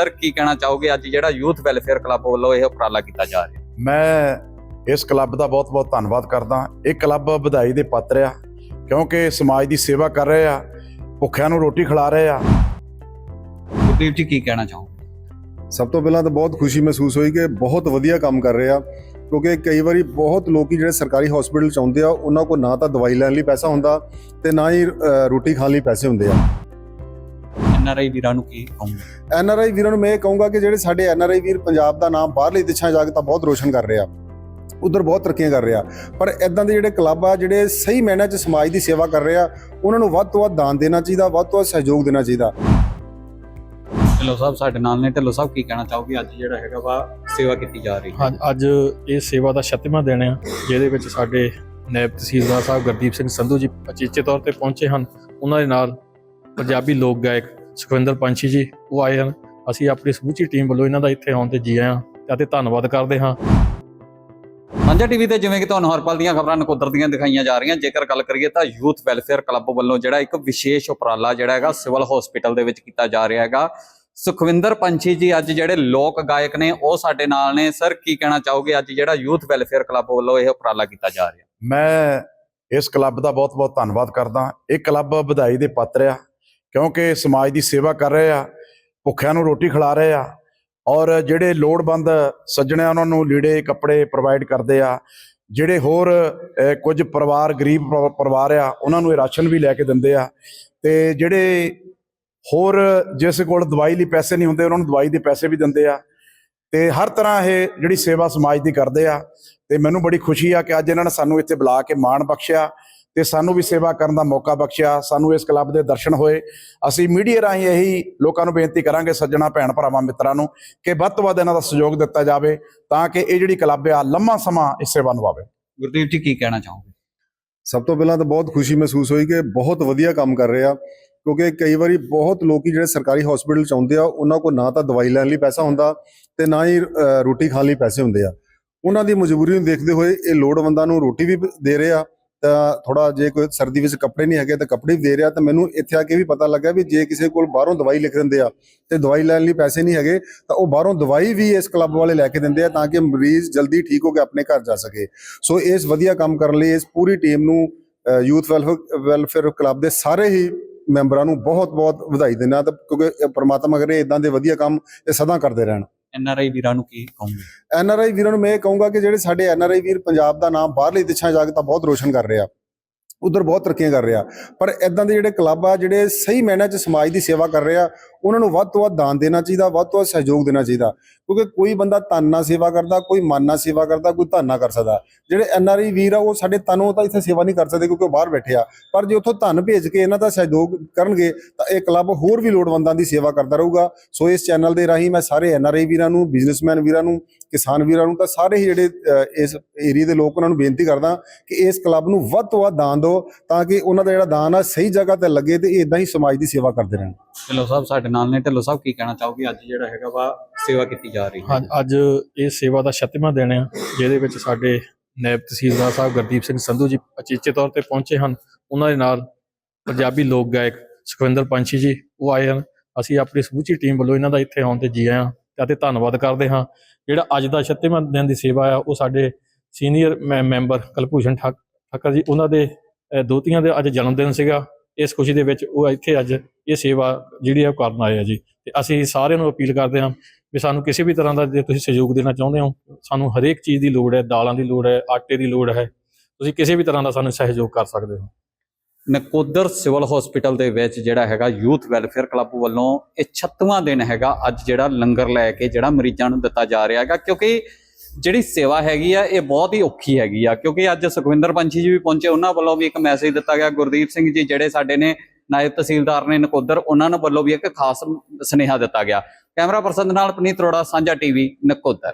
Sir ਕੀ ਕਹਿਣਾ ਚਾਹੋਗੇ? ਅੱਜ ਜਿਹੜਾ ਯੂਥ ਵੈਲਫੇਅਰ ਕਲੱਬ ਵੱਲੋਂ ਇਹ ਉਪਰਾਲਾ ਕੀਤਾ ਜਾ ਰਿਹਾ ਮੈਂ ਇਸ ਕਲੱਬ ਦਾ ਬਹੁਤ-ਬਹੁਤ ਧੰਨਵਾਦ ਕਰਦਾ। ਇਹ ਕਲੱਬ ਵਧਾਈ ਦੇ ਪਾਤਰ ਆ ਕਿਉਂਕਿ ਸਮਾਜ ਦੀ ਸੇਵਾ ਕਰ ਰਹੇ ਆ ਭੁੱਖਿਆਂ ਨੂੰ ਰੋਟੀ ਖਿਲਾ ਰਹੇ ਆ। ਗੁਰਦੀਪ ਜੀ ਕੀ ਕਹਿਣਾ ਚਾਹੋਗੇ? ਸਭ ਤੋਂ ਪਹਿਲਾਂ ਤਾਂ ਬਹੁਤ ਖੁਸ਼ੀ ਮਹਿਸੂਸ ਹੋਈ ਕਿ ਬਹੁਤ ਵਧੀਆ ਕੰਮ ਕਰ ਰਹੇ ਆ ਕਿਉਂਕਿ ਕਈ ਵਾਰੀ ਬਹੁਤ ਲੋਕੀ ਜਿਹੜੇ ਸਰਕਾਰੀ ਹਸਪੀਟਲ ਚ ਆਉਂਦੇ ਆ ਉਹਨਾਂ ਕੋਲ ਨਾ ਤਾਂ ਦਵਾਈ ਲੈਣ ਲਈ ਪੈਸਾ ਹੁੰਦਾ ਤੇ ਨਾ ਹੀ ਰੋਟੀ ਖਾਣ ਲਈ ਪੈਸੇ ਹੁੰਦੇ ਆ। ਐਨਆਰਆਈ ਵੀਰਾਂ ਨੂੰ ਕੀ ਕਹੋਗੇ? ਐਨ ਆਰ ਆਈ ਵੀਰਾਂ ਨੂੰ ਮੈਂ ਇਹ ਕਹੂੰਗਾ ਕਿ ਜਿਹੜੇ ਸਾਡੇ ਐਨ ਆਰ ਆਈ ਵੀਰ ਪੰਜਾਬ ਦਾ ਨਾਮ ਬਾਹਰਲੀ ਦੇਸ਼ਾਂ ਜਾ ਕੇ ਤਾਂ ਬਹੁਤ ਰੋਸ਼ਨ ਕਰ ਰਹੇ। ਆ ਉਧਰ ਬਹੁਤ ਤਰੱਕੀਆਂ ਕਰ ਰਿਹਾ। ਪਰ ਇਦਾਂ ਦੇ ਜਿਹੜੇ ਕਲੱਬ ਆ ਜਿਹੜੇ ਸਹੀ ਮੈਨਾਂ 'ਚ ਸਮਾਜ ਦੀ ਸੇਵਾ ਕਰ ਰਹੇ ਆ ਉਹਨਾਂ ਨੂੰ ਵੱਧ ਤੋਂ ਵੱਧ ਦਾਨ ਦੇਣਾ ਚਾਹੀਦਾ ਵੱਧ ਤੋਂ ਵੱਧ ਸਹਿਯੋਗ ਦੇਣਾ ਚਾਹੀਦਾ। ਢਿੱਲੋਂ ਸਾਹਿਬ ਸਾਡੇ ਨਾਲ ਨੇ। ਢਿੱਲੋਂ ਸਾਹਿਬ ਕੀ ਕਹਿਣਾ ਚਾਹੋਗੇ? ਅੱਜ ਜਿਹੜਾ ਹੈਗਾ ਵਾ ਸੇਵਾ ਕੀਤੀ ਜਾ ਰਹੀ ਹੈ। ਹਾਂ ਅੱਜ ਇਹ ਸੇਵਾ ਦਾ 36ਵਾਂ ਦਿਨ ਆ ਜਿਹਦੇ ਵਿੱਚ ਸਾਡੇ ਨਾਇਬ ਤਹਿਸੀਲਦਾਰ ਸਾਹਿਬ ਗੁਰਦੀਪ ਸਿੰਘ ਸੰਧੂ ਜੀ ਅਚੇਚੇ ਤੌਰ ਤੇ ਪਹੁੰਚੇ ਹਨ। ਉਹਨਾਂ ਦੇ ਨਾਲ ਪੰਜਾਬੀ ਲੋਕ ਗਾਇਕ ਸੁਖਵਿੰਦਰ ਪੰਛੀ ਜੀ ਉਹ ਆਏ ਹਨ। ਅਸੀਂ ਆਪਣੀ ਸਮੂਚੀ ਟੀਮ ਵੱਲੋਂ ਇਹਨਾਂ ਦਾ ਇੱਥੇ ਆਉਣ ਤੇ ਜੀ ਆਇਆਂ ਤੇ ਅਤੇ ਧੰਨਵਾਦ ਕਰਦੇ ਹਾਂ। ਸਾਂਝਾ ਟੀਵੀ ਤੇ ਜਿਵੇਂ ਕਿ ਤੁਹਾਨੂੰ ਹਰ ਪਲ ਦੀਆਂ ਖਬਰਾਂ ਨਕੋਦਰ ਦੀਆਂ ਦਿਖਾਈਆਂ ਜਾ ਰਹੀਆਂ ਜੇਕਰ ਗੱਲ ਕਰੀਏ ਤਾਂ ਯੂਥ ਵੈਲਫੇਅਰ ਕਲੱਬ ਵੱਲੋਂ ਜਿਹੜਾ ਇੱਕ ਵਿਸ਼ੇਸ਼ ਉਪਰਾਲਾ ਜਿਹੜਾ ਹੈਗਾ ਸਿਵਲ ਹਸਪੀਟਲ ਦੇ ਵਿੱਚ ਕੀਤਾ ਜਾ ਰਿਹਾ ਹੈਗਾ। ਸੁਖਵਿੰਦਰ ਪੰਛੀ ਜੀ ਅੱਜ ਜਿਹੜੇ ਲੋਕ ਗਾਇਕ ਨੇ ਉਹ ਸਾਡੇ ਨਾਲ ਨੇ। ਸਰ ਕੀ ਕਹਿਣਾ ਚਾਹੋਗੇ? ਅੱਜ ਜਿਹੜਾ ਯੂਥ ਵੈਲਫੇਅਰ ਕਲੱਬ ਵੱਲੋਂ ਇਹ ਉਪਰਾਲਾ ਕੀਤਾ ਜਾ ਰਿਹਾ। ਮੈਂ ਇਸ ਕਲੱਬ ਦਾ ਬਹੁਤ-ਬਹੁਤ ਧੰਨਵਾਦ ਕਰਦਾ। ਇਹ ਕਲੱਬ ਵਧਾਈ ਦੇ ਪਾਤਰ ਆ। ਕਿਉਂਕਿ ਸਮਾਜ ਦੀ ਸੇਵਾ ਕਰ ਰਹੇ ਆ, ਭੁੱਖਿਆਂ ਨੂੰ ਰੋਟੀ ਖਿਲਾ ਰਹੇ ਆ ਔਰ ਜਿਹੜੇ ਲੋੜਵੰਦ ਸੱਜਣੇ ਆ ਉਹਨਾਂ ਨੂੰ ਲੀੜੇ, ਕੱਪੜੇ ਪ੍ਰੋਵਾਈਡ ਕਰਦੇ ਆ, ਜਿਹੜੇ ਹੋਰ ਕੁਝ ਪਰਿਵਾਰ, ਗਰੀਬ ਪ- ਪਰਿਵਾਰ ਆ, ਉਹਨਾਂ ਨੂੰ ਇਹ ਰਾਸ਼ਨ ਵੀ ਲੈ ਕੇ ਦਿੰਦੇ ਆ ਤੇ ਜਿਹੜੇ ਹੋਰ ਜਿਸ ਕੋਲ ਦਵਾਈ ਲਈ ਪੈਸੇ ਨਹੀਂ ਹੁੰਦੇ, ਉਹਨਾਂ ਨੂੰ ਦਵਾਈ ਦੇ ਪੈਸੇ ਵੀ ਦਿੰਦੇ ਆ ਤੇ ਹਰ ਤਰ੍ਹਾਂ ਇਹ ਜਿਹੜੀ ਸੇਵਾ ਸਮਾਜ ਦੀ ਕਰਦੇ ਆ ਤੇ ਮੈਨੂੰ ਬੜੀ ਖੁਸ਼ੀ ਆ ਕਿ ਅੱਜ ਇਹਨਾਂ ਨੇ ਸਾਨੂੰ ਇੱਥੇ ਬੁਲਾ ਕੇ ਮਾਣ ਬਖਸ਼ਿਆ ਤੇ ਸਾਨੂੰ ਵੀ ਸੇਵਾ ਕਰਨ ਦਾ ਮੌਕਾ ਬਖਸ਼ਿਆ ਸਾਨੂੰ ਇਸ ਕਲੱਬ ਦੇ ਦਰਸ਼ਨ ਹੋਏ। ਅਸੀਂ ਮੀਡੀਆ ਰਾਹੀਂ ਇਹੀ ਲੋਕਾਂ ਨੂੰ ਬੇਨਤੀ ਕਰਾਂਗੇ ਸੱਜਣਾ ਭੈਣ ਭਰਾਵਾਂ ਮਿੱਤਰਾਂ ਨੂੰ ਕਿ ਵੱਧ ਤੋਂ ਵੱਧ ਇਹਨਾਂ ਦਾ ਸਹਿਯੋਗ ਦਿੱਤਾ ਜਾਵੇ ਤਾਂ ਕਿ ਇਹ ਜਿਹੜੀ ਕਲੱਬ ਆ ਲੰਮਾ ਸਮਾਂ ਇਸ ਸੇਵਾ ਨਿਭਾਵੇ ਗੁਰਦੀਪ ਜੀ ਕੀ ਕਹਿਣਾ ਚਾਹੋਗੇ? ਸਭ ਤੋਂ ਪਹਿਲਾਂ ਤਾਂ ਬਹੁਤ ਖੁਸ਼ੀ ਮਹਿਸੂਸ ਹੋਈ ਕਿ ਬਹੁਤ ਵਧੀਆ ਕੰਮ ਕਰ ਰਹੇ ਆ ਕਿਉਂਕਿ ਕਈ ਵਾਰੀ ਬਹੁਤ ਲੋਕੀ ਜਿਹੜੇ ਸਰਕਾਰੀ ਹਸਪੀਟਲ ਚ ਆਉਂਦੇ ਆ ਉਹਨਾਂ ਕੋਲ ਨਾ ਤਾਂ ਦਵਾਈ ਲੈਣ ਲਈ ਪੈਸਾ ਹੁੰਦਾ ਤੇ ਨਾ ਹੀ ਰੋਟੀ ਖਾਣ ਲਈ ਪੈਸੇ ਹੁੰਦੇ ਆ। ਉਹਨਾਂ ਦੀ ਮਜਬੂਰੀ ਨੂੰ ਦੇਖਦੇ ਹੋਏ ਇਹ ਲੋੜਵੰਦਾਂ ਨੂੰ ਰੋਟੀ ਵੀ ਦੇ ਰਹੇ ਆ ਤਾਂ ਥੋੜਾ ਜੇ ਕੋਈ ਸਰਦੀ ਵਿੱਚ ਕੱਪੜੇ ਨਹੀਂ ਹੈਗੇ ਤਾਂ ਕੱਪੜੇ ਵੀ ਦੇ ਰਿਹਾ ਤਾਂ ਮੈਨੂੰ ਇੱਥੇ ਆ ਕੇ ਵੀ ਪਤਾ ਲੱਗਾ ਵੀ ਜੇ ਕਿਸੇ ਕੋਲ ਬਾਹਰੋਂ ਦਵਾਈ ਲਿਖ ਦਿੰਦੇ ਆ ਤੇ ਦਵਾਈ ਲੈਣ ਲਈ ਪੈਸੇ ਨਹੀਂ ਹੈਗੇ ਤਾਂ ਉਹ ਬਾਹਰੋਂ ਦਵਾਈ ਵੀ ਇਸ ਕਲੱਬ ਵਾਲੇ ਲੈ ਕੇ ਦਿੰਦੇ ਆ ਤਾਂ ਕਿ ਮਰੀਜ਼ ਜਲਦੀ ਠੀਕ ਹੋ ਕੇ ਆਪਣੇ ਘਰ ਜਾ ਸਕੇ। ਸੋ ਇਸ ਵਧੀਆ ਕੰਮ ਕਰਨ ਲਈ ਇਸ ਪੂਰੀ ਟੀਮ ਨੂੰ ਯੂਥ ਵੈਲਫੇਅਰ ਕਲੱਬ ਦੇ ਸਾਰੇ ਹੀ ਮੈਂਬਰਾਂ ਨੂੰ ਬਹੁਤ-ਬਹੁਤ ਵਧਾਈ ਦਿੰਦਾ ਤਾਂ ਕਿਉਂਕਿ ਇਹ ਪ੍ਰਮਾਤਮਾ ਕਰੇ ਇਦਾਂ ਦੇ ਵਧੀਆ ਕੰਮ ਇਹ ਸਦਾ ਕਰਦੇ ਰਹਿਣ। ਐਨ ਆਰ ਆਈ ਵੀਰਾਂ ਨੂੰ ਕੀ ਕਹੋਗੇ? ਐਨ ਆਰ ਆਈ ਵੀਰਾਂ ਨੂੰ ਮੈਂ ਇਹ ਕਹੂੰਗਾ ਕਿ ਜਿਹੜੇ ਸਾਡੇ ਐਨ ਆਰ ਆਈ ਵੀਰ ਪੰਜਾਬ ਦਾ ਨਾਮ ਬਾਹਰਲੇ ਦੇਸ਼ਾਂ 'ਚ ਜਾ ਕੇ ਤਾਂ ਬਹੁਤ ਰੋਸ਼ਨ ਕਰ ਰਿਹਾ। ਆ ਉਧਰ ਬਹੁਤ ਤਰੱਕੀਆਂ ਕਰ ਰਿਹਾ। ਪਰ ਇਦਾਂ ਦੇ ਜਿਹੜੇ ਕਲੱਬ ਆ, ਜਿਹੜੇ ਸਹੀ ਮੈਨਾਂ 'ਚ ਸਮਾਜ ਦੀ ਸੇਵਾ ਕਰ ਰਹੇ ਆ ਉਹਨਾਂ ਨੂੰ ਵੱਧ ਤੋਂ ਵੱਧ ਦਾਨ ਦੇਣਾ ਚਾਹੀਦਾ, ਵੱਧ ਤੋਂ ਵੱਧ ਸਹਿਯੋਗ ਦੇਣਾ ਚਾਹੀਦਾ। ਕਿਉਂਕਿ ਕੋਈ ਬੰਦਾ ਤਨ ਨਾਲ ਸੇਵਾ ਕਰਦਾ, ਕੋਈ ਮਨ ਨਾਲ ਸੇਵਾ ਕਰਦਾ, ਕੋਈ ਧਨ ਨਾਲ ਕਰ ਸਕਦਾ। ਜਿਹੜੇ ਐਨ ਆਰ ਆਈ ਵੀਰ ਆ, ਉਹ ਸਾਡੇ ਤਨੋਂ ਤਾਂ ਇੱਥੇ ਸੇਵਾ ਨਹੀਂ ਕਰ ਸਕਦੇ ਕਿਉਂਕਿ ਉਹ ਬਾਹਰ ਬੈਠੇ ਆ। ਪਰ ਜੇ ਉੱਥੋਂ ਧਨ ਭੇਜ ਕੇ ਇਹਨਾਂ ਦਾ ਸਹਿਯੋਗ ਕਰਨਗੇ, ਤਾਂ ਇਹ ਕਲੱਬ ਹੋਰ ਵੀ ਲੋੜਵੰਦਾਂ ਦੀ ਸੇਵਾ ਕਰਦਾ ਰਹੂਗਾ। ਸੋ ਇਸ ਚੈਨਲ ਦੇ ਰਾਹੀਂ ਮੈਂ ਸਾਰੇ ਐਨ ਆਰ ਆਈ ਵੀਰਾਂ ਨੂੰ, ਬਿਜ਼ਨਸਮੈਨ ਵੀਰਾਂ ਨੂੰ, ਕਿਸਾਨ ਵੀਰਾਂ ਨੂੰ, ਤਾਂ ਸਾਰੇ ਹੀ ਜਿਹੜੇ ਇਸ ਏਰੀਆ ਦੇ ਲੋਕ ਉਹਨਾਂ ਨੂੰ ਬੇਨਤੀ ਕਰਦਾ ਕਿ ਇਸ ਕਲੱਬ ਨੂੰ ਵੱਧ ਤੋਂ ਵੱਧ ਦਾਨ ਦਿਓ ਤਾਂ ਕਿ ਉਹਨਾਂ ਦਾ ਜਿਹੜਾ ਦਾਨ ਆ ਸਹੀ ਜਗ੍ਹਾ ਤੇ ਲੱਗੇ ਤੇ ਇਦਾਂ ਹੀ ਸਮਾਜ ਦੀ ਸੇਵਾ ਕਰਦੇ ਰਹਿਣ। ਢਿੱਲੋਂ ਸਾਹਿਬ ਸਾਡੇ ਨਾਲ ਨੇ। ਢਿੱਲੋਂ ਸਾਹਿਬ, ਕੀ ਕਹਿਣਾ ਚਾਹੋਗੇ? ਅੱਜ ਜਿਹੜਾ ਹੈਗਾ ਵਾ, ਸੇਵਾ ਕੀਤੀ ਜਾ ਰਹੀ ਹੈ। ਅੱਜ ਇਹ ਸੇਵਾ ਦਾ 36ਵਾਂ ਦਿਨ ਆ, ਜਿਹਦੇ ਵਿੱਚ ਸਾਡੇ ਨਾਇਬ ਤਹਿਸੀਲਦਾਰ ਸਾਹਿਬ ਗੁਰਦੀਪ ਸਿੰਘ ਸੰਧੂ ਜੀ ਅਚੇਚੇ ਤੌਰ ਤੇ ਪਹੁੰਚੇ ਹਨ। ਉਹਨਾਂ ਦੇ ਨਾਲ ਪੰਜਾਬੀ ਲੋਕ ਗਾਇਕ ਸੁਖਵਿੰਦਰ ਪੰਛੀ ਜੀ ਉਹ ਆਏ ਹਨ। ਅਸੀਂ ਆਪਣੀ ਸਮੁੱਚੀ ਟੀਮ ਵੱਲੋਂ ਇਹਨਾਂ ਦਾ ਇੱਥੇ ਆਉਣ ਤੇ ਜੀ ਆਇਆਂ ਅਤੇ ਧੰਨਵਾਦ ਕਰਦੇ ਹਾਂ। ਜਿਹੜਾ ਅੱਜ ਦਾ 36ਵਾਂ ਦਿਨ ਦੀ ਸੇਵਾ ਆ, ਉਹ ਸਾਡੇ ਸੀਨੀਅਰ ਮੈਂਬਰ ਕਲਭੂਸ਼ਣ ਠਾਕ- ਠੱਕਰ ਜੀ, ਉਹਨਾਂ ਦੇ ਦੋਤੀਆਂ ਦੇ ਅੱਜ ਜਨਮ ਦਿਨ ਸੀਗਾ। ਇਸ ਖੁਸ਼ੀ ਦੇ ਵਿੱਚ ਉਹ ਇੱਥੇ ਅੱਜ ਇਹ ਸੇਵਾ ਜਿਹੜੀ ਆ ਉਹ ਕਰਨ ਆਏ ਆ ਜੀ। ਤੇ ਅਸੀਂ ਸਾਰਿਆਂ ਨੂੰ ਅਪੀਲ ਕਰਦੇ ਹਾਂ ਵੀ ਸਾਨੂੰ ਕਿਸੇ ਵੀ ਤਰ੍ਹਾਂ ਦਾ ਜੇ ਤੁਸੀਂ ਸਹਿਯੋਗ ਦੇਣਾ ਚਾਹੁੰਦੇ ਹੋ, ਸਾਨੂੰ ਹਰੇਕ ਚੀਜ਼ ਦੀ ਲੋੜ ਹੈ, ਦਾਲਾਂ ਦੀ ਲੋੜ ਹੈ, ਆਟੇ ਦੀ ਲੋੜ ਹੈ, ਤੁਸੀਂ ਕਿਸੇ ਵੀ ਤਰ੍ਹਾਂ ਦਾ ਸਾਨੂੰ ਸਹਿਯੋਗ ਕਰ ਸਕਦੇ ਹੋ। ਨਕੋਦਰ ਸਿਵਲ ਹਸਪੀਟਲ ਦੇ ਵਿੱਚ ਜਿਹੜਾ ਹੈਗਾ ਯੂਥ ਵੈਲਫੇਅਰ ਕਲੱਬ ਵੱਲੋਂ ਇਹ 36ਵਾਂ ਦਿਨ ਹੈਗਾ ਅੱਜ ਜਿਹੜਾ ਲੰਗਰ ਲੈ ਕੇ ਜਿਹੜਾ ਮਰੀਜ਼ਾਂ ਨੂੰ ਦਿੱਤਾ ਜਾ ਰਿਹਾ ਹੈਗਾ ਕਿਉਂਕਿ ਜਿਹੜੀ ਸੇਵਾ ਹੈਗੀ ਆ, ਇਹ ਬਹੁਤ ਹੀ ਔਖੀ ਹੈਗੀ ਆ, ਕਿਉਂਕਿ ਅੱਜ ਸੁਖਵਿੰਦਰ ਪੰਛੀ ਜੀ ਵੀ ਪਹੁੰਚੇ, ਉਹਨਾਂ ਵੱਲੋਂ ਵੀ ਇੱਕ ਮੈਸੇਜ ਦਿੱਤਾ ਗਿਆ। ਗੁਰਦੀਪ ਸਿੰਘ ਜੀ ਜਿਹੜੇ ਸਾਡੇ ਨੇ ਨਾਇਬ ਤਹਿਸੀਲਦਾਰ ਨੇ ਨਕੋਦਰ, ਉਹਨਾਂ ਨੂੰ ਵੱਲੋਂ ਵੀ ਇੱਕ ਖਾਸ ਸੁਨੇਹਾ ਦਿੱਤਾ ਗਿਆ। ਕੈਮਰਾ ਪਰਸਨ ਦੇ ਨਾਲ ਪਨੀਤ ਰੋੜਾ ਸਾਂਝਾ ਟੀਵੀ ਨਕੋਦਰ।